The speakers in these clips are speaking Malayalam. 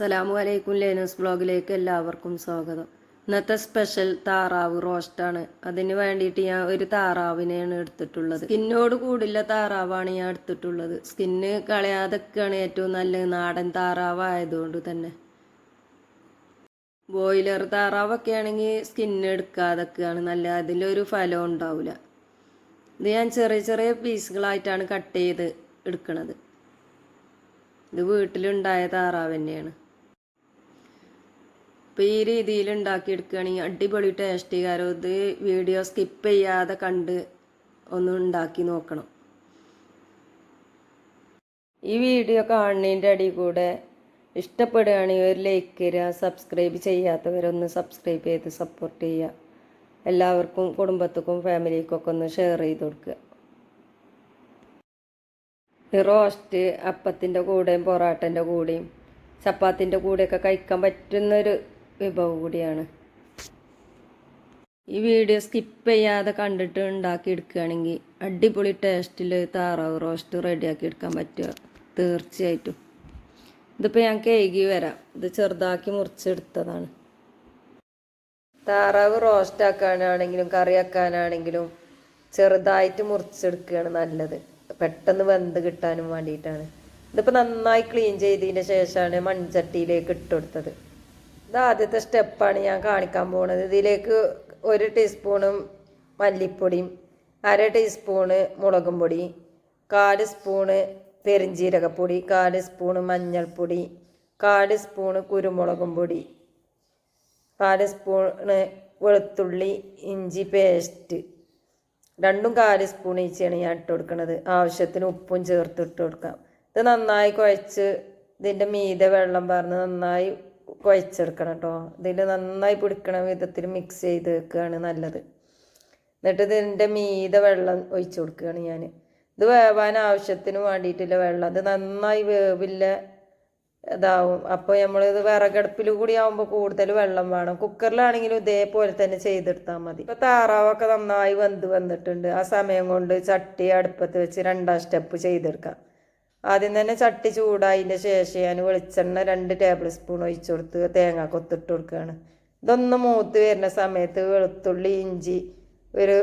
അസ്സലാമു അലൈക്കും ലേനസ് ബ്ലോഗിലേക്ക് എല്ലാവർക്കും സ്വാഗതം. ഇന്നത്തെ സ്പെഷ്യൽ താറാവ് റോസ്റ്റാണ്. അതിന് വേണ്ടിയിട്ട് ഞാൻ ഒരു താറാവിനെയാണ് എടുത്തിട്ടുള്ളത്. സ്കിന്നോട് കൂടില്ല താറാവാണ് ഞാൻ എടുത്തിട്ടുള്ളത്. സ്കിന്ന് കളയാതൊക്കെയാണ് ഏറ്റവും നല്ല നാടൻ താറാവായതുകൊണ്ട് തന്നെ. ബോയിലർ താറാവൊക്കെ ആണെങ്കിൽ സ്കിന്ന് എടുക്കാതൊക്കെയാണ് നല്ല അതിലൊരു ഫലം ഉണ്ടാവില്ല. ഇത് ഞാൻ ചെറിയ ചെറിയ പീസുകളായിട്ടാണ് കട്ട് ചെയ്ത് എടുക്കുന്നത് ഇത് വീട്ടിലുണ്ടായ താറാവ് തന്നെയാണ്. അപ്പോൾ ഈ രീതിയിൽ ഉണ്ടാക്കിയെടുക്കുകയാണെങ്കിൽ അടിപൊളി ടേസ്റ്റ് കാരം. ഇത് വീഡിയോ സ്കിപ്പ് ചെയ്യാതെ കണ്ട് ഒന്ന് ഉണ്ടാക്കി നോക്കണം. ഈ വീഡിയോ കാണുന്നതിന്റെ അടി കൂടെ ഇഷ്ടപ്പെടുകയാണെങ്കിൽ ഒരു ലൈക്ക് തരിക സബ്സ്ക്രൈബ് ചെയ്യാത്തവരൊന്ന് സബ്സ്ക്രൈബ് ചെയ്ത് സപ്പോർട്ട് ചെയ്യുക. എല്ലാവർക്കും കുടുംബത്തുക്കും ഫാമിലിക്കൊക്കെ ഒന്ന് ഷെയർ ചെയ്ത് കൊടുക്കുക. റോസ്റ്റ് അപ്പത്തിന്റെ കൂടെയും പൊറാട്ടന്റെ കൂടെയും ചപ്പാത്തിന്റെ കൂടെയൊക്കെ കഴിക്കാൻ പറ്റുന്നൊരു വിഭവം കൂടിയാണ്. ഈ വീഡിയോ സ്കിപ്പ് ചെയ്യാതെ കണ്ടിട്ട് ഉണ്ടാക്കിയെടുക്കുകയാണെങ്കിൽ അടിപൊളി ടേസ്റ്റിൽ താറാവ് റോസ്റ്റ് റെഡിയാക്കി എടുക്കാൻ പറ്റുക. തീർച്ചയായിട്ടും. ഇതിപ്പോൾ ഞാൻ കേകി വരാം. ഇത് ചെറുതാക്കി മുറിച്ചെടുത്തതാണ്. താറാവ് റോസ്റ്റ് ആക്കാനാണെങ്കിലും കറി ആക്കാനാണെങ്കിലും ചെറുതായിട്ട് മുറിച്ചെടുക്കുകയാണ് നല്ലത്. പെട്ടെന്ന് വെന്ത് കിട്ടാനും വേണ്ടിയിട്ടാണ്. ഇതിപ്പോൾ നന്നായി ക്ലീൻ ചെയ്തതിന് ശേഷമാണ് മൺചട്ടിയിലേക്ക് ഇട്ടുകൊടുത്തത് ഇത് ആദ്യത്തെ സ്റ്റെപ്പാണ് ഞാൻ കാണിക്കാൻ പോണത്. ഇതിലേക്ക് ഒരു ടീസ്പൂണും മല്ലിപ്പൊടിയും അര ടീസ്പൂണ് മുളകും പൊടി കാൽ സ്പൂണ് പെരിഞ്ജീരകപ്പൊടി കാൽ സ്പൂണ് മഞ്ഞൾപ്പൊടി കാൽ സ്പൂണ് കുരുമുളകും പൊടി കാൽ സ്പൂണ് വെളുത്തുള്ളി ഇഞ്ചി പേസ്റ്റ്. രണ്ടും കാൽ സ്പൂൺ ഈച്ചയാണ് ഞാൻ ഇട്ട് കൊടുക്കുന്നത് ആവശ്യത്തിന് ഉപ്പും ചേർത്ത് ഇട്ട് കൊടുക്കാം. ഇത് നന്നായി കുഴച്ച് ഇതിന്റെ മീതെ വെള്ളം പറഞ്ഞ് നന്നായി കുഴച്ചെടുക്കണം കേട്ടോ ഇതിൽ നന്നായി പിടിക്കണ വിധത്തിൽ മിക്സ് ചെയ്ത് വെക്കുകയാണ് നല്ലത്. എന്നിട്ട് ഇതിന്റെ മീത വെള്ളം ഒഴിച്ചു കൊടുക്കുകയാണ് ഞാൻ. ഇത് വേവാൻ ആവശ്യത്തിന് വേണ്ടിയിട്ടില്ല വെള്ളം. അത് നന്നായി വേവില്ല ഇതാവും. അപ്പോൾ നമ്മളിത് വിറകടുപ്പിൽ കൂടി ആവുമ്പോൾ കൂടുതൽ വെള്ളം വേണം. കുക്കറിലാണെങ്കിലും ഇതേപോലെ തന്നെ ചെയ്തെടുത്താൽ മതി. ഇപ്പോൾ താറാവൊക്കെ നന്നായി വെന്ത് വന്നിട്ടുണ്ട്. ആ സമയം കൊണ്ട് ചട്ടി അടുപ്പത്ത് വെച്ച് രണ്ടാം സ്റ്റെപ്പ് ചെയ്തെടുക്കാം. ആദ്യം തന്നെ ചട്ടി ചൂടായതിന്റെ ശേഷം ഞാൻ വെളിച്ചെണ്ണ രണ്ട് ടേബിൾ സ്പൂൺ ഒഴിച്ചു കൊടുത്ത് തേങ്ങ കൊത്തിട്ട് കൊടുക്കുകയാണ്. ഇതൊന്ന് മൂത്ത് വരുന്ന സമയത്ത് വെളുത്തുള്ളി ഇഞ്ചി ഒരു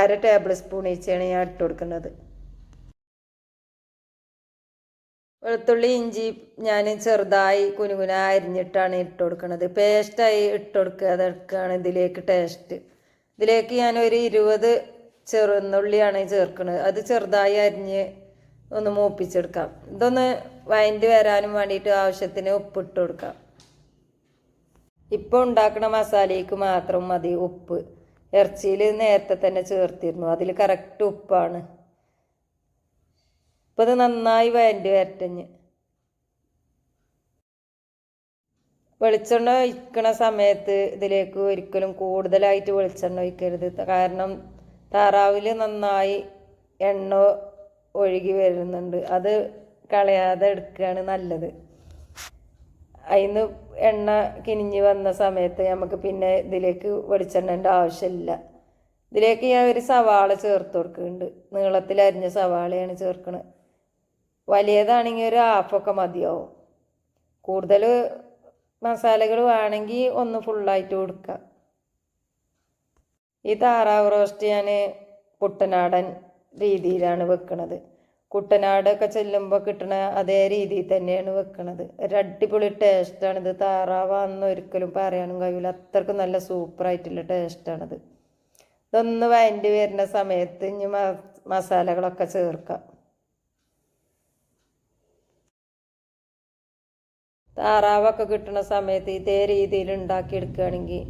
അര ടേബിൾ സ്പൂൺ ഒഴിച്ചാണ് ഞാൻ ഇട്ട് കൊടുക്കുന്നത്. വെളുത്തുള്ളി ഇഞ്ചി ഞാൻ ചെറുതായി കുനുകുന അരിഞ്ഞിട്ടാണ് ഇട്ട് കൊടുക്കുന്നത്. പേസ്റ്റായി ഇട്ട് കൊടുക്കുക ഇതിലേക്ക് ടേസ്റ്റ് ഇതിലേക്ക് ഞാൻ ഒരു ഇരുപത് ചെറുനുള്ളിയാണ് ചേർക്കുന്നത്. അത് ചെറുതായി അരിഞ്ഞ് ഒന്ന് മൂപ്പിച്ചെടുക്കാം. ഇതൊന്ന് വയന്റ് വരാനും വേണ്ടിയിട്ട് ആവശ്യത്തിന് ഉപ്പിട്ട് കൊടുക്കാം. ഇപ്പോൾ ഉണ്ടാക്കുന്ന മസാലയ്ക്ക് മാത്രം മതി ഉപ്പ്. ഇറച്ചിയിൽ നേരത്തെ തന്നെ ചേർത്തിരുന്നു. അതിൽ കറക്റ്റ് ഉപ്പാണ്. ഇപ്പം ഇത് നന്നായി വയന്റ് വരട്ടഞ്ഞ്. വെളിച്ചെണ്ണ ഒഴിക്കണ സമയത്ത് ഇതിലേക്ക് ഒരിക്കലും കൂടുതലായിട്ട് വെളിച്ചെണ്ണ ഒഴിക്കരുത്. കാരണം താറാവിൽ നന്നായി എണ്ണ ഒഴുകി വരുന്നുണ്ട്. അത് കളയാതെ എടുക്കുകയാണ് നല്ലത്. അതിന് എണ്ണ കിനിഞ്ഞ് വന്ന സമയത്ത് നമുക്ക് പിന്നെ ഇതിലേക്ക് വെളിച്ചെണ്ണേന്റെ ആവശ്യമില്ല. ഇതിലേക്ക് ഞാൻ ഒരു സവാള ചേർത്ത് കൊടുക്കുന്നുണ്ട്. നീളത്തിൽ അരിഞ്ഞ സവാളയാണ് ചേർക്കുന്നത് വലിയതാണെങ്കിൽ ഒരു ഹാഫൊക്കെ മതിയാവും. കൂടുതൽ മസാലകൾ വേണമെങ്കിൽ ഒന്ന് ഫുള്ളായിട്ട് കൊടുക്കാം. ഈ താറാവ് റോസ്റ്റ് ഞാൻ കുട്ടനാടൻ രീതിയിലാണ് വെക്കുന്നത് കുട്ടനാടൊക്കെ ചെല്ലുമ്പോൾ കിട്ടുന്ന അതേ രീതിയിൽ തന്നെയാണ് വെക്കുന്നത് ഒരു അടിപൊളി ടേസ്റ്റാണിത് താറാവാന്ന് ഒരിക്കലും പറയാനും കഴിയില്ല അത്രക്കും നല്ല സൂപ്പറായിട്ടുള്ള ടേസ്റ്റാണിത് ഇതൊന്ന് വഴണ്ടി വരുന്ന സമയത്ത് ഇനി മസാലകളൊക്കെ ചേർക്കാം. താറാവൊക്കെ കിട്ടുന്ന സമയത്ത് ഇതേ രീതിയിൽ ഉണ്ടാക്കിയെടുക്കുകയാണെങ്കിൽ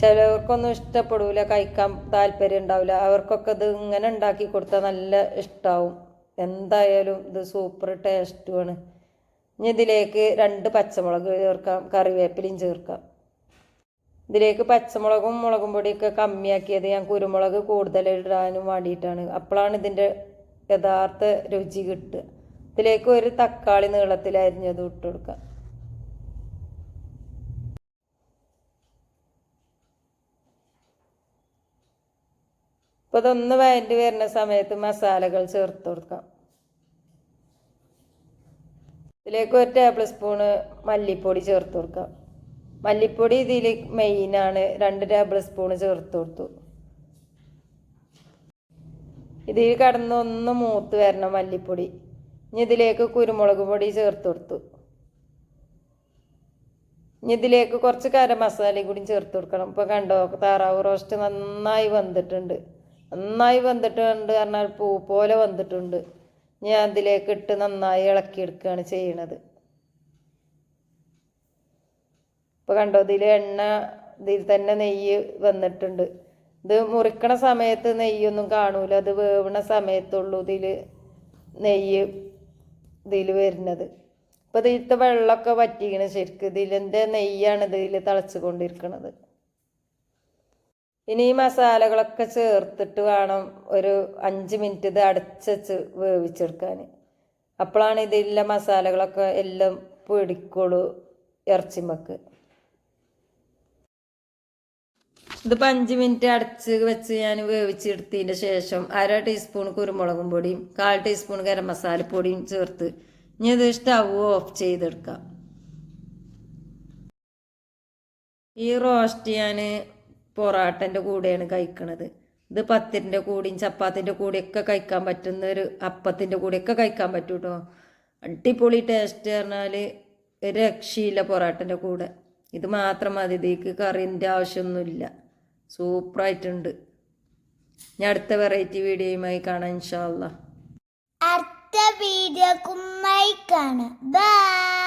ചിലവർക്കൊന്നും ഇഷ്ടപ്പെടില്ല കഴിക്കാൻ താല്പര്യം ഉണ്ടാവില്ല. അവർക്കൊക്കെ ഇത് ഇങ്ങനെ ഉണ്ടാക്കി കൊടുത്താൽ നല്ല ഇഷ്ടമാവും എന്തായാലും ഇത് സൂപ്പർ ടേസ്റ്റുമാണ് ഇനി ഇതിലേക്ക് രണ്ട് പച്ചമുളക് ചേർക്കാം കറിവേപ്പിലയും ചേർക്കാം. ഇതിലേക്ക് പച്ചമുളകും മുളകും പൊടിയൊക്കെ കമ്മിയാക്കിയത് ഞാൻ കുരുമുളക് കൂടുതൽ ഇടാനും വേണ്ടിയിട്ടാണ്. അപ്പോഴാണ് ഇതിന്റെ യഥാർത്ഥ രുചി കിട്ടുക. ഇതിലേക്ക് ഒരു തക്കാളി നീളത്തിൽ അരിഞ്ഞത് ഇട്ട് കൊടുക്കാം ഇപ്പോൾ ഇതൊന്ന് വരുന്ന സമയത്ത് മസാലകൾ ചേർത്ത് കൊടുക്കാം. ഇതിലേക്ക് ഒരു ടേബിൾ സ്പൂണ് മല്ലിപ്പൊടി ചേർത്ത് കൊടുക്കാം. മല്ലിപ്പൊടി ഇതിൽ മെയിനാണ് രണ്ട് ടേബിൾ സ്പൂണ് ചേർത്ത് കൊടുത്തു. ഇതിൽ കടന്ന് ഒന്ന് മൂത്ത് വരണം മല്ലിപ്പൊടി. ഇനി ഇതിലേക്ക് കുരുമുളക് പൊടി ചേർത്ത് കൊടുത്തു. ഇനി ഇതിലേക്ക് കുറച്ച് കരമസാലയും കൂടി ചേർത്ത് കൊടുക്കണം. ഇപ്പോൾ കണ്ടോ താറാവ് റോസ്റ്റ് നന്നായി വെന്തിട്ടുണ്ട് നന്നായി വന്നിട്ടുണ്ട് പറഞ്ഞാൽ പൂ പോലെ വന്നിട്ടുണ്ട്. ഞാൻ അതിലേക്ക് ഇട്ട് നന്നായി ഇളക്കിയെടുക്കുകയാണ് ചെയ്യണത്. ഇപ്പോൾ കണ്ടോ ഇതിൽ എണ്ണ ഇതിൽ തന്നെ നെയ്യ് വന്നിട്ടുണ്ട്. ഇത് മുറിക്കണ സമയത്ത് നെയ്യൊന്നും കാണൂല. അത് വേവണ സമയത്തുള്ളൂ ഇതിൽ നെയ്യ് ഇതിൽ വരുന്നത്. ഇപ്പം ഇതിലത്തെ വെള്ളമൊക്കെ വറ്റിക്കണം ശരിക്കും. ഇതിലെന്റെ നെയ്യാണ് ഇതിൽ തിളച്ച് കൊണ്ടിരിക്കണത് ഇനി ഈ മസാലകളൊക്കെ ചേർത്തിട്ട് വേണം ഒരു അഞ്ച് മിനിറ്റ് ഇത് അടച്ച് വേവിച്ചെടുക്കാൻ. അപ്പോഴാണ് ഇതിലെ മസാലകളൊക്കെ എല്ലാം പിടിക്കുള്ളൂ ഇറച്ചിമക്ക് ഇതിപ്പോൾ അഞ്ച് മിനിറ്റ് അടച്ച് വെച്ച് ഞാൻ വേവിച്ചെടുത്തതിന്റെ ശേഷം അര ടീസ്പൂൺ കുരുമുളകും പൊടിയും കാൽ ടീസ്പൂൺ ഗരം മസാലപ്പൊടിയും ചേർത്ത് ഇനി ഇത് സ്റ്റവ് ഓഫ് ചെയ്തെടുക്കാം. ഈ റോസ്റ്റ് ഞാൻ പൊറാട്ടന്റെ കൂടെയാണ് കഴിക്കണത്. ഇത് പത്തിന്റെ കൂടെയും ചപ്പാത്തിന്റെ കൂടെയൊക്കെ കഴിക്കാൻ പറ്റുന്ന ഒരു അപ്പത്തിന്റെ കൂടെയൊക്കെ കഴിക്കാൻ പറ്റും കേട്ടോ അടിപൊളി ടേസ്റ്റ് പറഞ്ഞാൽ ഒരു രക്ഷയില്ല പൊറാട്ടന്റെ കൂടെ. ഇത് മാത്രം മതി ഇതിക്ക് കറിന്റെ ആവശ്യമൊന്നുമില്ല. സൂപ്പറായിട്ടുണ്ട് ഞാൻ അടുത്ത വെറൈറ്റി വീഡിയോയുമായി കാണാം ഇൻഷാല്ല അടുത്ത വീഡിയോ കാണാം. ബൈ